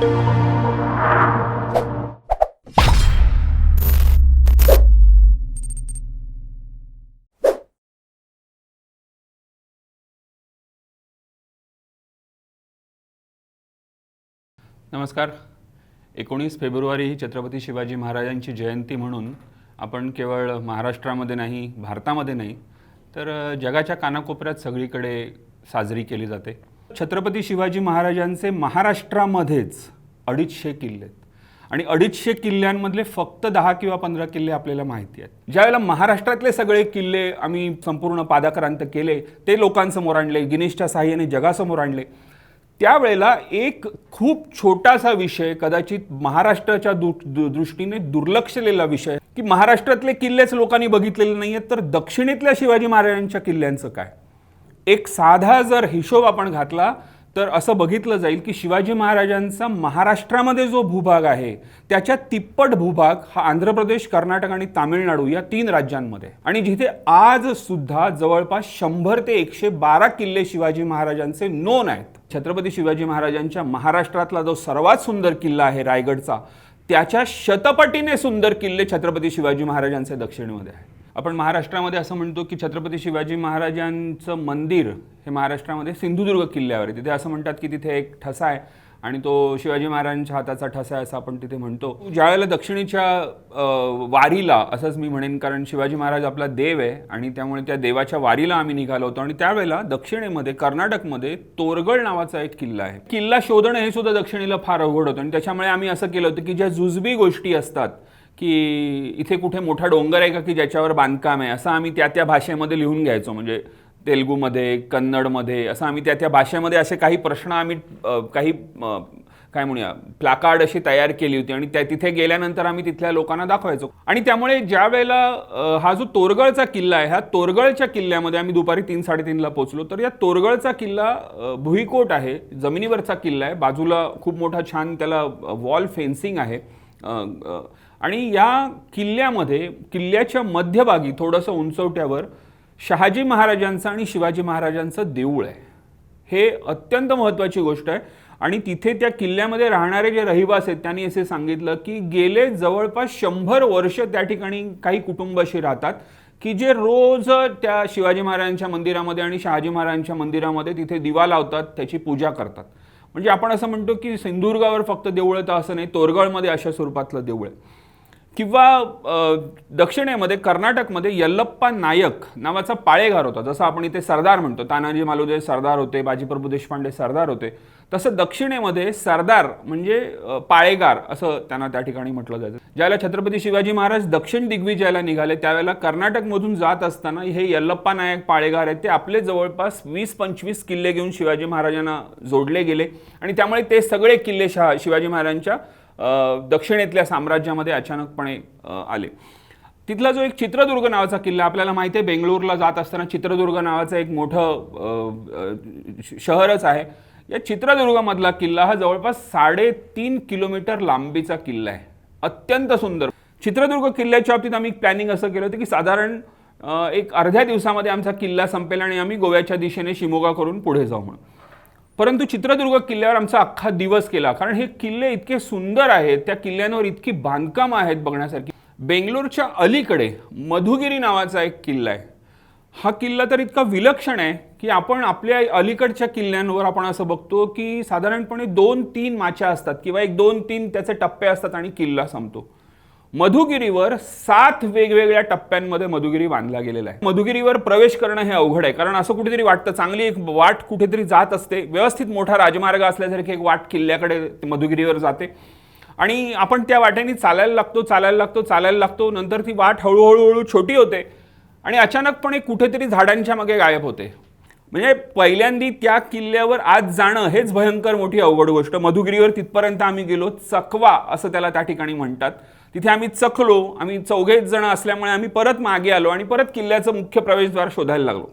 नमस्कार. एकोणीस फेब्रुवारी ही छत्रपती शिवाजी महाराजांची जयंती म्हणून आपण केवळ महाराष्ट्रामध्ये नाही भारतामध्ये नाही तर जगाच्या कानाकोपऱ्यात सगळीकडे साजरी केली जाते. छत्रपती शिवाजी महाराजांचे महाराष्ट्रामध्येच अडीचशे किल्ले आहेत. आणि अडीचशे किल्ल्यांमधले फक्त दहा किंवा पंधरा किल्ले आपल्याला माहिती आहेत. ज्यावेळेला महाराष्ट्रातले सगळे किल्ले आम्ही संपूर्ण पादाक्रांत केले ते लोकांसमोर आणले गिनीशच्या साह्याने जगासमोर आणले त्यावेळेला एक खूप छोटासा विषय कदाचित महाराष्ट्राच्या दु- दृष्टीने दुर्लक्षलेला विषय की महाराष्ट्रातले किल्लेच लोकांनी बघितलेले नाही आहेत तर दक्षिणेतल्या शिवाजी महाराजांच्या किल्ल्यांचं काय? एक साधा जर हिशोब आपण घातला तर असं बघितलं जाईल की शिवाजी महाराजांचा महाराष्ट्रामध्ये जो भूभाग आहे त्याच्या तिप्पट भूभाग हा आंध्र प्रदेश कर्नाटक आणि तामिळनाडू या तीन राज्यांमध्ये आहे. आणि जिथे आज सुद्धा जवळपास शंभर ते एकशे बारा किल्ले शिवाजी महाराजांचे नोन आहेत छत्रपती शिवाजी महाराजांच्या महाराष्ट्रातला जो सर्वात सुंदर किल्ला आहे रायगडचा त्याच्या शतपटीने सुंदर किल्ले छत्रपती शिवाजी महाराजांचे दक्षिणेमध्ये आहे आपण महाराष्ट्रामध्ये असं म्हणतो की छत्रपती शिवाजी महाराजांचं मंदिर हे महाराष्ट्रामध्ये सिंधुदुर्ग किल्ल्यावर आहे. तिथे असं म्हणतात की तिथे एक ठसा आहे आणि तो शिवाजी महाराजांच्या हाताचा ठसा आहे असं आपण तिथे म्हणतो. ज्यावेळेला दक्षिणेच्या वारीला असंच मी म्हणेन कारण शिवाजी महाराज आपला देव आहे आणि त्यामुळे त्या देवाच्या वारीला आम्ही निघालो होतो आणि त्यावेळेला दक्षिणेमध्ये कर्नाटकमध्ये तोरगड नावाचा एक किल्ला आहे. किल्ला शोधणं हे सुद्धा दक्षिणेला फार अवघड होतं आणि त्याच्यामुळे आम्ही असं केलं होतं की ज्या जुजबी गोष्टी असतात की इथे कुठे मोठा डोंगर आहे का की ज्याच्यावर बांधकाम आहे? असं आम्ही त्या त्या भाषेमध्ये लिहून घ्यायचो. म्हणजे तेलुगूमध्ये कन्नडमध्ये असं आम्ही त्या त्या भाषेमध्ये असे काही प्रश्न आम्ही काही काय म्हणूया प्लाकार्ड अशी तयार केली होती आणि त्या तिथे गेल्यानंतर आम्ही तिथल्या लोकांना दाखवायचो. आणि त्यामुळे ज्या वेळेला हा जो तोरगळचा किल्ला आहे ह्या तोरगळच्या किल्ल्यामध्ये आम्ही दुपारी तीन साडेतीनला पोचलो तर या तोरगळचा किल्ला भुईकोट आहे जमिनीवरचा किल्ला आहे. बाजूला खूप मोठा छान त्याला वॉल फेन्सिंग आहे. आणि या किल्ल्यामध्ये किल्ल्याच्या मध्यभागी थोडंसं उंचवट्यावर शहाजी महाराजांचं आणि शिवाजी महाराजांचं देऊळ आहे. हे अत्यंत महत्त्वाची गोष्ट आहे. आणि तिथे त्या किल्ल्यामध्ये राहणारे जे रहिवास आहेत त्यांनी असे सांगितलं की गेले जवळपास शंभर वर्ष त्या ठिकाणी काही कुटुंब अशी राहतात की जे रोज त्या शिवाजी महाराजांच्या मंदिरामध्ये आणि शहाजी महाराजांच्या मंदिरामध्ये तिथे दिवा लावतात त्याची पूजा करतात. म्हणजे आपण असं म्हणतो की सिंधुदुर्गावर फक्त देऊळ तर असं नाही तोरगळमध्ये अशा स्वरूपातलं देऊळ आहे. किंवा दक्षिणेमध्ये कर्नाटकमध्ये यल्लप्पा नायक नावाचा पाळेगार होता. जसं आपण इथे सरदार म्हणतो. तानाजी मालुदे सरदार होते बाजीप्रभू देशपांडे सरदार होते. तसं दक्षिणेमध्ये सरदार म्हणजे पाळेगार असं त्यांना त्या ठिकाणी म्हटलं जायचं. ज्याला छत्रपती शिवाजी महाराज दक्षिण दिग्विजयाला निघाले त्यावेळेला कर्नाटकमधून जात असताना हे यल्लप्पा नायक पाळेगार आहेत ते आपले जवळपास वीस पंचवीस किल्ले घेऊन शिवाजी महाराजांना जोडले गेले. आणि त्यामुळे ते सगळे किल्ले शहा शिवाजी महाराजांच्या दक्षिणेतल्या साम्राज्यामध्ये अचानकपणे आले. तिथला जो एक चित्रदुर्ग नावाचा किल्ला आपल्याला माहिती आहे बेंगळूरला जात असताना चित्रदुर्ग नावाचं एक मोठं शहरच आहे. या चित्रदुर्गमधला किल्ला हा जवळपास साडेतीन किलोमीटर लांबीचा किल्ला आहे. अत्यंत सुंदर. चित्रदुर्ग किल्ल्याच्या बाबतीत आम्ही प्लॅनिंग असं केलं होतं की साधारण एक अर्ध्या दिवसामध्ये आमचा किल्ला संपेल आणि आम्ही गोव्याच्या दिशेने शिमोगा करून पुढे जाऊ म्हणून. परंतु चित्रदुर्ग किल्ल्यावर आमचा अख्खा दिवस केला. कारण हे किल्ले इतके सुंदर आहेत त्या किल्ल्यांवर इतकी बांधकामं आहेत बघण्यासारखी. बेंगलोरच्या अलीकडे मधुगिरी नावाचा एक किल्ला आहे. हा किल्ला तर इतका विलक्षण आहे की आपण आपल्या अलीकडच्या किल्ल्यांवर आपण असं बघतो की साधारणपणे दोन तीन माच्या असतात किंवा एक दोन तीन त्याचे टप्पे असतात आणि किल्ला संपतो. मधुगिरीवर सात वेगवेगळ्या टप्प्यांमध्ये मधुगिरी बांधला गेलेला आहे मधुगिरीवर प्रवेश करणं हे अवघड आहे. कारण असं कुठेतरी वाटतं चांगली एक वाट कुठेतरी जात असते. व्यवस्थित मोठा राजमार्ग असल्यासारखी एक वाट किल्ल्याकडे मधुगिरीवर जाते. आणि आपण त्या वाटेने चालायला लागतो चालायला लागतो चालायला लागतो. नंतर ती वाट हळूहळू हळू छोटी होते. आणि अचानकपणे कुठेतरी झाडांच्या मागे गायब होते. म्हणजे पहिल्यांदी त्या किल्ल्यावर आज जाणं हेच भयंकर मोठी अवघड गोष्ट. मधुगिरीवर तिथपर्यंत आम्ही गेलो चकवा असं त्याला त्या ठिकाणी म्हणतात. तिथे आम्ही चखलो आम्ही चौघेच जण असल्यामुळे आम्ही परत मागे आलो आणि परत किल्ल्याचं मुख्य प्रवेशद्वार शोधायला लागलो.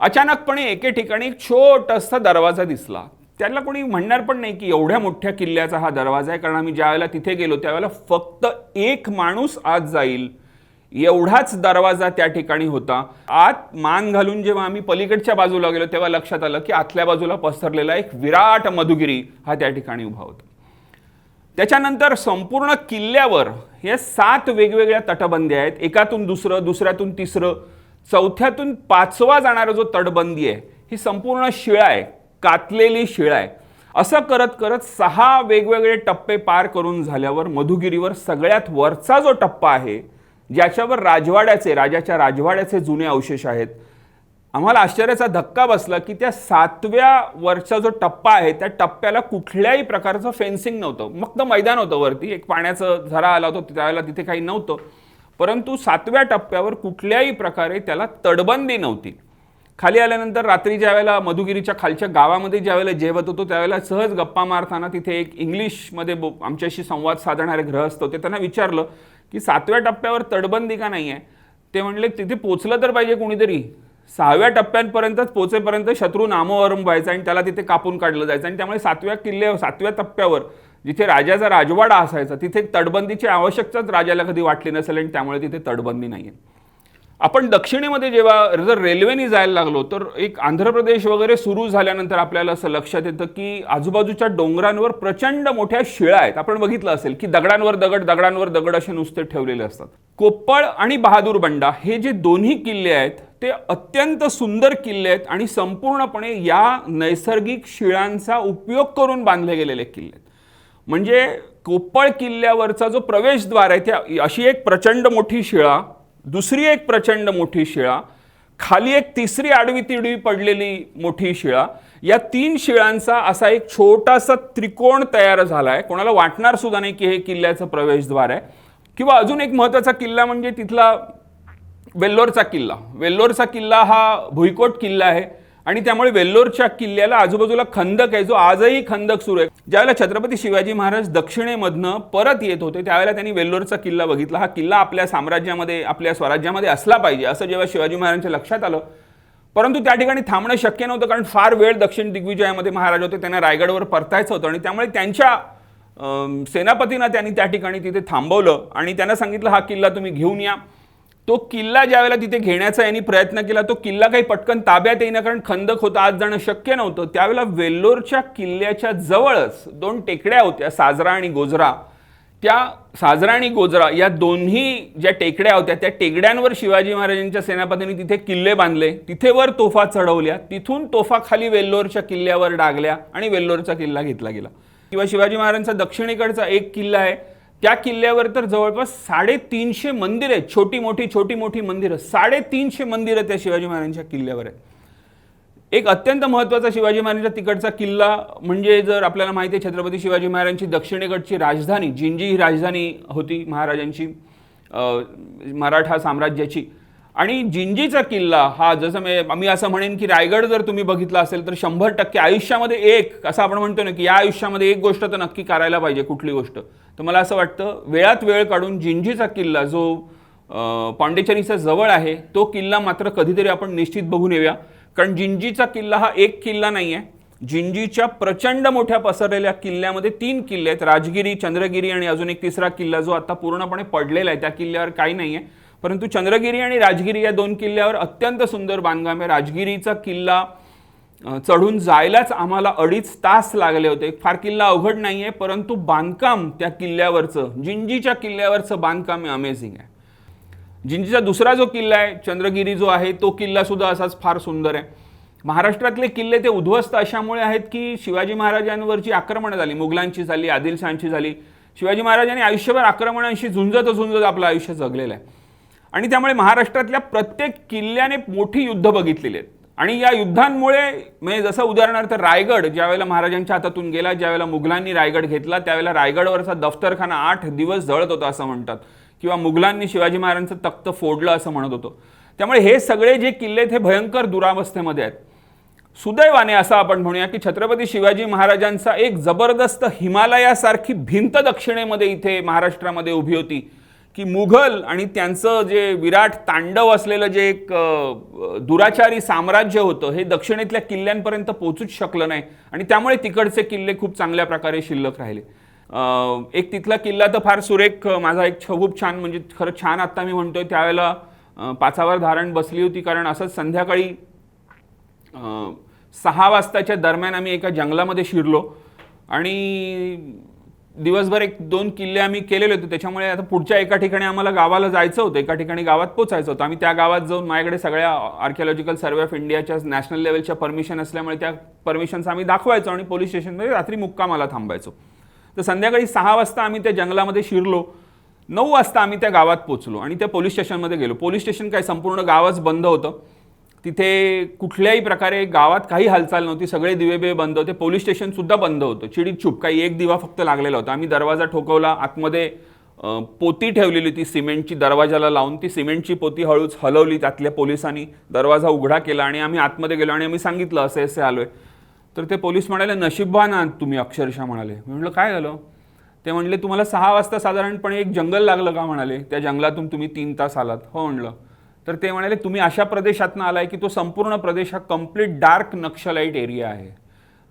अचानकपणे एके ठिकाणी एक छोटासा दरवाजा दिसला. त्याला कोणी म्हणणार पण नाही की एवढ्या मोठ्या किल्ल्याचा हा दरवाजा आहे कारण आम्ही ज्यावेळेला तिथे गेलो त्यावेळेला फक्त एक माणूस आत जाईल. एवढाच दरवाजा त्या ठिकाणी होता. आत मान घालून जेव्हा आम्ही पलीकडच्या बाजूला गेलो तेव्हा लक्षात आलं की आतल्या बाजूला पसरलेला एक विराट मधुगिरी हा त्या ठिकाणी उभा होता. त्याच्यानंतर संपूर्ण किल्ल्यावर हे सात वेगवेगळ्या तटबंदी आहेत. एकातून दुसरं दुसऱ्यातून तिसरं चौथ्यातून पाचवा जाणारा जो तटबंदी आहे ही संपूर्ण शिळा आहे कातलेली शिळा आहे. असं करत करत सहा वेगवेगळे टप्पे पार करून झाल्यावर मधुगिरीवर सगळ्यात वरचा जो टप्पा आहे ज्याच्यावर राजवाड्याचे राजाच्या राजवाड्याचे जुने अवशेष आहेत आम्हाला आश्चर्याचा धक्का बसला की त्या सातव्या वरचा जो टप्पा आहे त्या टप्प्याला कुठल्याही प्रकारचं फेन्सिंग नव्हतं. फक्त मैदान होतं वरती. एक पाण्याचं झरा आला होता त्यावेळेला तिथे काही नव्हतं. परंतु सातव्या टप्प्यावर कुठल्याही प्रकारे त्याला तडबंदी नव्हती. खाली आल्यानंतर रात्री ज्या वेळेला मधुगिरीच्या खालच्या गावामध्ये ज्या वेळेला जेवत होतो त्यावेळेला सहज गप्पा मारताना तिथे एक इंग्लिशमध्ये बो आमच्याशी संवाद साधणारे ग्रहस्थ होते. त्यांना विचारलं की सातव्या टप्प्यावर तडबंदी का नाही आहे ते म्हणले तिथे पोचलं तर पाहिजे कोणीतरी. सहाव्या टप्प्यांपर्यंतच पोचेपर्यंत शत्रू नामोवरम व्हायचा आणि त्याला तिथे कापून काढलं जायचं. आणि त्यामुळे सातव्या किल्ले सातव्या टप्प्यावर जिथे राजाचा राजवाडा असायचा तिथे तटबंदीची आवश्यकताच राजाला कधी वाटली नसेल आणि त्यामुळे तिथे तटबंदी नाही आहे आपण दक्षिणेमध्ये जेव्हा जर रेल्वेने जायला लागलो तर एक आंध्र प्रदेश वगैरे सुरू झाल्यानंतर आपल्याला असं लक्षात येतं की आजूबाजूच्या डोंगरांवर प्रचंड मोठ्या शिळा आहेत. आपण बघितलं असेल की दगडांवर दगड दगडांवर दगड असे नुसते ठेवलेले असतात. कोप्पळ आणि बहादूर बंडा हे जे दोन्ही किल्ले आहेत ते अत्यंत सुंदर किल्ले आहेत आणि संपूर्णपणे या नैसर्गिक शिळांचा उपयोग करून बांधले गेलेले किल्ले आहेत. म्हणजे कोप्पळ किल्ल्यावरचा जो प्रवेशद्वार आहे त्या अशी एक प्रचंड मोठी शिळा दुसरी एक प्रचंड मोठी शिळा खाली एक तिसरी आडवी तिडवी पडलेली मोठी शिळा या तीन शिळांचा असा एक छोटासा त्रिकोण तयार झाला आहे कोणाला वाटणार सुद्धा नाही की हे किल्ल्याचं प्रवेशद्वार आहे. किंवा अजून एक महत्त्वाचा किल्ला म्हणजे तिथला वेल्लोरचा किल्ला. वेल्लोरचा किल्ला हा भुईकोट किल्ला आहे. आणि त्यामुळे वेल्लोरच्या किल्ल्याला आजूबाजूला खंदक आहे. जो आजही खंदक सुरू आहे. ज्यावेळेला छत्रपती शिवाजी महाराज दक्षिणेमधनं परत येत होते त्यावेळेला त्यांनी वेल्लोरचा किल्ला बघितला. हा किल्ला आपल्या साम्राज्यामध्ये आपल्या स्वराज्यामध्ये असला पाहिजे असं जेव्हा शिवाजी महाराजांच्या लक्षात आलं. परंतु त्या ठिकाणी थांबणं शक्य नव्हतं कारण फार वेळ दक्षिण दिग्विजयामध्ये महाराज होते त्यांना रायगडवर परतायचं होतं. आणि त्यामुळे त्यांच्या सेनापतींना त्यांनी त्या ठिकाणी तिथे थांबवलं. आणि त्यांना सांगितलं हा किल्ला तुम्ही घेऊन या. तो किल्ला ज्यावेळेला तिथे घेण्याचा यांनी प्रयत्न केला तो किल्ला काही पटकन ताब्यात येईना कारण खंदक होता आज जाणं शक्य नव्हतं. त्यावेळेला वेल्लोरच्या किल्ल्याच्या जवळच दोन टेकड्या होत्या साजरा आणि गोजरा. त्या साजरा आणि गोजरा या दोन्ही ज्या टेकड्या होत्या त्या टेकड्यांवर शिवाजी महाराजांच्या सेनापतींनी तिथे किल्ले बांधले. तिथे वर तोफा चढवल्या. तिथून तोफा खाली वेल्लोरच्या किल्ल्यावर डागल्या आणि वेल्लोरचा किल्ला घेतला गेला. किंवा शिवाजी महाराजांचा दक्षिणेकडचा एक किल्ला आहे त्या किल्ल्यावर तर जवळपास साडेतीनशे मंदिरं आहेत. छोटी मोठी छोटी मोठी मंदिरं. साडेतीनशे मंदिरं त्या शिवाजी महाराजांच्या किल्ल्यावर आहेत. एक अत्यंत महत्त्वाचा शिवाजी महाराजांच्या तिकडचा किल्ला म्हणजे जर आपल्याला माहिती आहे छत्रपती शिवाजी महाराजांची दक्षिणेकडची राजधानी जिंजी ही राजधानी होती महाराजांची मराठा साम्राज्याची. आणि जिंजीचा किल्ला हा जसं मी मी असं म्हणेन की रायगड जर तुम्ही बघितला असेल तर शंभर टक्के आयुष्यामध्ये एक असं आपण म्हणतो ना की या आयुष्यामध्ये एक गोष्ट तर नक्की करायला पाहिजे कुठली गोष्ट. तर मला असं वाटतं वेळात वेळ काढून जिंजीचा किल्ला जो पांडेचरीचा जवळ आहे तो किल्ला मात्र कधीतरी आपण निश्चित बघून येऊया. कारण जिंजीचा किल्ला हा एक किल्ला नाही आहे जिंजीच्या प्रचंड मोठ्या पसरलेल्या किल्ल्यामध्ये तीन किल्ले आहेत. राजगिरी चंद्रगिरी आणि अजून एक तिसरा किल्ला जो आता पूर्णपणे पडलेला आहे. त्या किल्ल्यावर काही नाही आहे परंतु चंद्रगिरी आणि राजगिरी या दोन किल्ल्यावर अत्यंत सुंदर बांधकाम आहे. राजगिरीचा किल्ला चढून जायलाच आम्हाला अडीच तास लागले होते. फार किल्ला अवघड नाही आहे परंतु बांधकाम त्या किल्ल्यावरचं जिंजीच्या किल्ल्यावरचं बांधकाम हे अमेझिंग आहे. जिंजीचा दुसरा जो किल्ला आहे चंद्रगिरी जो आहे तो किल्ला सुद्धा असाच फार सुंदर आहे. महाराष्ट्रातले किल्ले ते उद्ध्वस्त अशामुळे आहेत की शिवाजी महाराजांवरची आक्रमणं झाली मुघलांची झाली आदिलशहांची झाली. शिवाजी महाराजांनी आयुष्यभर आक्रमणांशी झुंजत झुंजत आपलं आयुष्य जगलेलं आहे. आणि त्यामुळे महाराष्ट्रातल्या प्रत्येक किल्ल्याने मोठी युद्ध बघितलेली आहेत. आणि या युद्धांमुळे म्हणजे जसं उदाहरणार्थ रायगड ज्यावेळेला महाराजांच्या हातातून गेला ज्यावेळेला मुघलांनी रायगड घेतला त्यावेळेला रायगडवरचा दफ्तरखाना आठ दिवस जळत होता असं म्हणतात. किंवा मुघलांनी शिवाजी महाराजांचं तख्त फोडलं असं म्हणत होतो. त्यामुळे हे सगळे जे किल्ले आहेत हे भयंकर दुरावस्थेमध्ये आहेत. सुदैवाने असं आपण म्हणूया की छत्रपती शिवाजी महाराजांचा एक जबरदस्त हिमालयासारखी भिंत दक्षिणेमध्ये इथे महाराष्ट्रामध्ये उभी होती. की मुघल आणि त्यांचं जे विराट तांडव असलेलं जे एक दुराचारी साम्राज्य होतं हे दक्षिणेतल्या किल्ल्यांपर्यंत पोचूच शकलं नाही. आणि त्यामुळे तिकडचे किल्ले खूप चांगल्या प्रकारे शिल्लक राहिले. एक तिथला किल्ला तर फार सुरेख माझा एक खूप छान म्हणजे खरं छान आत्ता मी म्हणतोय त्यावेळेला पाचावर धारण बसली होती कारण असंच संध्याकाळी सहा वाजताच्या दरम्यान आम्ही एका जंगलामध्ये शिरलो. आणि दिवसभर एक दोन किल्ले आम्ही केलेले होते. त्याच्यामुळे आता पुढच्या एका ठिकाणी आम्हाला गावाला जायचं होतं. एका ठिकाणी गावात पोचायचं होतं. आम्ही त्या गावात जाऊन माझ्याकडे सगळ्या आर्किओलॉजिकल सर्वे ऑफ इंडियाच्या नॅशनल लेवलच्या परमिशन असल्यामुळे त्या परमिशन्स आम्ही दाखवायचो आणि पोलीस स्टेशनमध्ये रात्री मुक्कामाला थांबायचो. तर संध्याकाळी सहा वाजता आम्ही त्या जंगलामध्ये शिरलो. नऊ वाजता आम्ही त्या गावात पोचलो आणि त्या पोलीस स्टेशनमध्ये गेलो. पोलीस स्टेशन काय संपूर्ण गावच बंद होतं. तिथे कुठल्याही प्रकारे गावात काही हालचाल नव्हती सगळे दिवे बिवे बंद होते. पोलीस स्टेशन सुद्धा बंद होतं. चिडीत चूप काही एक दिवा फक्त लागलेला होता. आम्ही दरवाजा ठोकवला आतमध्ये पोती ठेवलेली होती सिमेंटची दरवाजाला लावून ती सिमेंटची पोती हळूच हलवली त्यातल्या पोलिसांनी. दरवाजा उघडा केला आणि आम्ही आतमध्ये गेलो आणि आम्ही सांगितलं असे असे आलोय. तर ते पोलीस म्हणाले नशिबवान आहात तुम्ही अक्षरशः म्हणाले. मी म्हटलं काय झालं? ते म्हणले तुम्हाला सहा वाजता साधारणपणे एक जंगल लागलं का? म्हणाले. त्या जंगलातून तुम्ही तीन तास आलात. हो म्हणलं तर ते म्हणाले तुम्ही अशा प्रदेशातनं आलाय की तो संपूर्ण प्रदेश हा कंप्लीट डार्क नक्षलाईट एरिया आहे.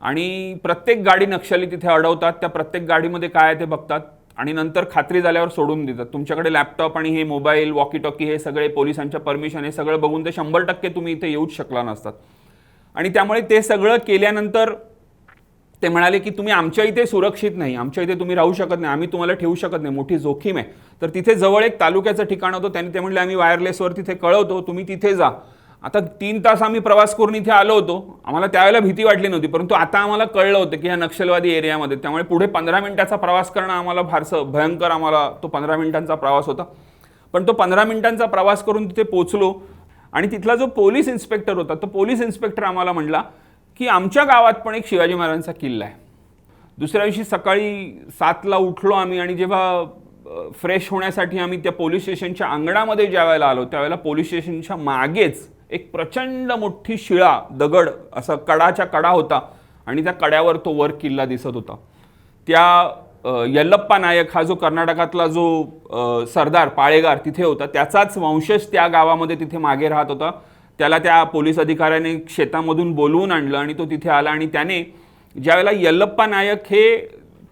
आणि प्रत्येक गाडी नक्षली तिथे अडवतात त्या प्रत्येक गाडीमध्ये काय आहे ते बघतात आणि नंतर खात्री झाल्यावर सोडून देतात. तुमच्याकडे लॅपटॉप आणि हे मोबाईल वॉकी टॉकी हे सगळे पोलिसांच्या परमिशन हे सगळं बघून ते शंभर टक्के तुम्ही इथे येऊच शकला नसतात. आणि त्यामुळे ते सगळं केल्यानंतर ते म्हणाले की तुम्ही आमच्या इथे सुरक्षित नाही आमच्या इथे तुम्ही राहू शकत नाही आम्ही तुम्हाला ठेवू शकत नाही मोठी जोखीम आहे. तर तिथे जवळ एक तालुक्याचं ठिकाण होतं त्यांनी ते म्हणले आम्ही वायरलेसवर तिथे कळवतो तुम्ही तिथे जा. आता तीन तास आम्ही प्रवास करून इथे आलो होतो आम्हाला त्यावेळेला भीती वाटली नव्हती परंतु आता आम्हाला कळलं होतं की ह्या नक्षलवादी एरियामध्ये त्यामुळे पुढे पंधरा मिनिटाचा प्रवास करणं आम्हाला फारसं भयंकर आम्हाला तो पंधरा मिनिटांचा प्रवास होता. पण तो पंधरा मिनिटांचा प्रवास करून तिथे पोचलो आणि तिथला जो पोलीस इन्स्पेक्टर होता तो पोलीस इन्स्पेक्टर आम्हाला म्हणला की आमच्या गावात पण एक शिवाजी महाराजांचा किल्ला आहे. दुसऱ्या दिवशी सकाळी सातला उठलो आम्ही आणि जेव्हा फ्रेश होण्यासाठी आम्ही त्या पोलीस स्टेशनच्या अंगणामध्ये ज्या वेळेला आलो त्यावेळेला पोलीस स्टेशनच्या मागेच एक प्रचंड मोठी शिळा दगड असा कडाच्या कडा होता आणि त्या कड्यावर तो वर किल्ला दिसत होता. त्या यल्लप्पा नायक हा जो कर्नाटकातला जो सरदार पाळेगार तिथे होता त्याचाच वंशज त्या गावामध्ये तिथे मागे राहत होता. त्याला त्या पोलीस अधिकाऱ्याने शेतामधून बोलवून आणलं आणि तो तिथे आला आणि त्याने ज्यावेळेला यल्लप्पा नायक हे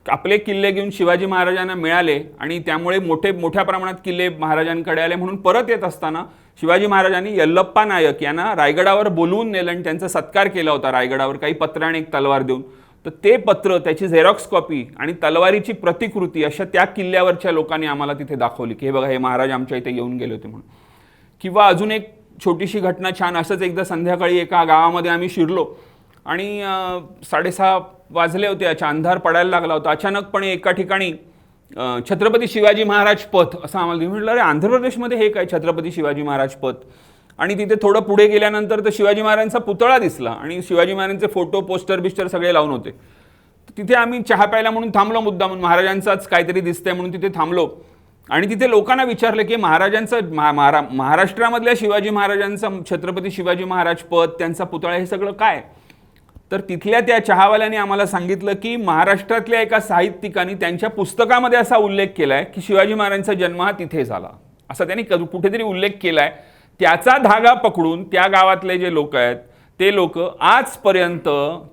आपले किल्ले घेऊन शिवाजी महाराजांना मिळाले आणि त्यामुळे मोठे मोठ्या प्रमाणात किल्ले महाराजांकडे आले म्हणून परत येत असताना शिवाजी महाराजांनी यल्लप्पा नायक यांना रायगडावर बोलवून नेलं आणि त्यांचा सत्कार केला होता रायगडावर काही पत्र आणि एक तलवार देऊन. तर ते पत्र त्याची झेरॉक्स कॉपी आणि तलवारीची प्रतिकृती अशा त्या किल्ल्यावरच्या लोकांनी आम्हाला तिथे दाखवली की हे बघा हे महाराज आमच्या इथे येऊन गेले होते म्हणून. किंवा अजून एक छोटीशी घटना छान असंच एकदा संध्याकाळी एका गावामध्ये आम्ही शिरलो. आणि साडेसहा वाजले होते अच्छा अंधार पडायला लागला होता. अचानकपणे एका ठिकाणी छत्रपती शिवाजी महाराज पथ असं आम्हाला म्हटलं अरे आंध्र प्रदेशमध्ये हे काय छत्रपती शिवाजी महाराज पथ? आणि तिथे थोडं पुढे गेल्यानंतर तर शिवाजी महाराजांचा पुतळा दिसला आणि शिवाजी महाराजांचे फोटो पोस्टर बिस्टर सगळे लावून होते. तिथे आम्ही चहा प्यायला म्हणून थांबलो मुद्दा म्हणून महाराजांचाच काहीतरी दिसतंय म्हणून तिथे थांबलो. आणि तिथे लोकांना विचारलं की महाराजांचं महा- महारा महाराष्ट्रामधल्या शिवाजी महाराजांचा छत्रपती शिवाजी महाराज पद त्यांचा पुतळा हे सगळं काय? तर तिथल्या त्या चहावाल्याने आम्हाला सांगितलं की महाराष्ट्रातल्या एका साहित्यिकाने त्यांच्या पुस्तकामध्ये असा उल्लेख केला आहे की शिवाजी महाराजांचा जन्म हा तिथे झाला. असा त्यांनी क- कुठेतरी उल्लेख केला आहे त्याचा धागा पकडून त्या गावातले जे लोक आहेत ते लोक आजपर्यंत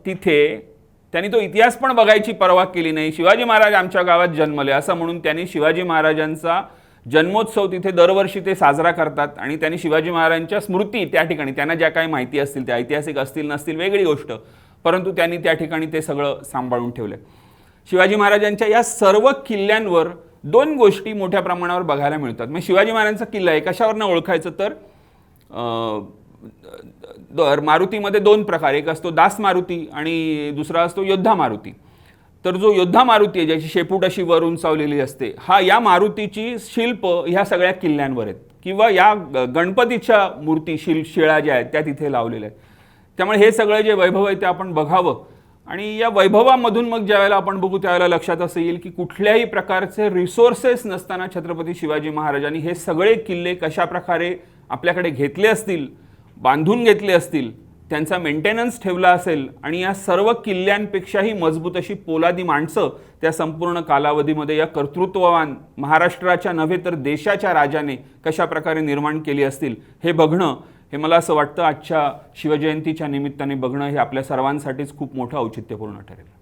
तिथे त्यांनी तो इतिहास पण बघायची पर्वा केली नाही. शिवाजी महाराज आमच्या गावात जन्मले. असं म्हणून त्यांनी शिवाजी महाराजांचा जन्मोत्सव तिथे दरवर्षी ते साजरा करतात आणि त्यांनी शिवाजी महाराजांच्या स्मृती त्या ठिकाणी त्यांना ज्या काही माहिती असतील त्या ऐतिहासिक असतील नसतील वेगळी गोष्ट. परंतु त्यांनी त्या ठिकाणी ते सगळं सांभाळून ठेवलं. शिवाजी महाराजांच्या या सर्व किल्ल्यांवर दोन गोष्टी मोठ्या प्रमाणावर बघायला मिळतात. मग शिवाजी महाराजांचा किल्ला आहे कशावरनं ओळखायचं तर? दर मारुतीमध्ये दोन प्रकार. एक असतो दास मारुती आणि दुसरा असतो योद्धा मारुती. तर जो योद्धा मारुती आहे ज्याची शेपूट अशी वर उंचावलेली असते हा या मारुतीची शिल्प ह्या सगळ्या किल्ल्यांवर आहेत. किंवा या गणपतीच्या मूर्ती शिल शिळा ज्या आहेत त्या तिथे लावलेल्या आहेत. त्यामुळे हे सगळं जे वैभव आहे ते आपण बघावं. आणि या वैभवामधून मग ज्यावेळेला आपण बघू त्यावेळेला लक्षात असं येईल की कुठल्याही प्रकारचे रिसोर्सेस नसताना छत्रपती शिवाजी महाराजांनी हे सगळे किल्ले कशा प्रकारे आपल्याकडे घेतले असतील बांधून घेतले असतील त्यांचा मेंटेनन्स ठेवला असेल आणि या सर्व किल्ल्यांपेक्षाही मजबूत अशी पोलादी माणसं त्या संपूर्ण कालावधीमध्ये या कर्तृत्ववान महाराष्ट्राच्या नव्हे तर देशाच्या राजाने कशा प्रकारे निर्माण केली असतील हे बघणं हे मला असं वाटतं आजच्या शिवजयंतीच्या निमित्ताने बघणं हे आपल्या सर्वांसाठीच खूप मोठं औचित्यपूर्ण ठरेल.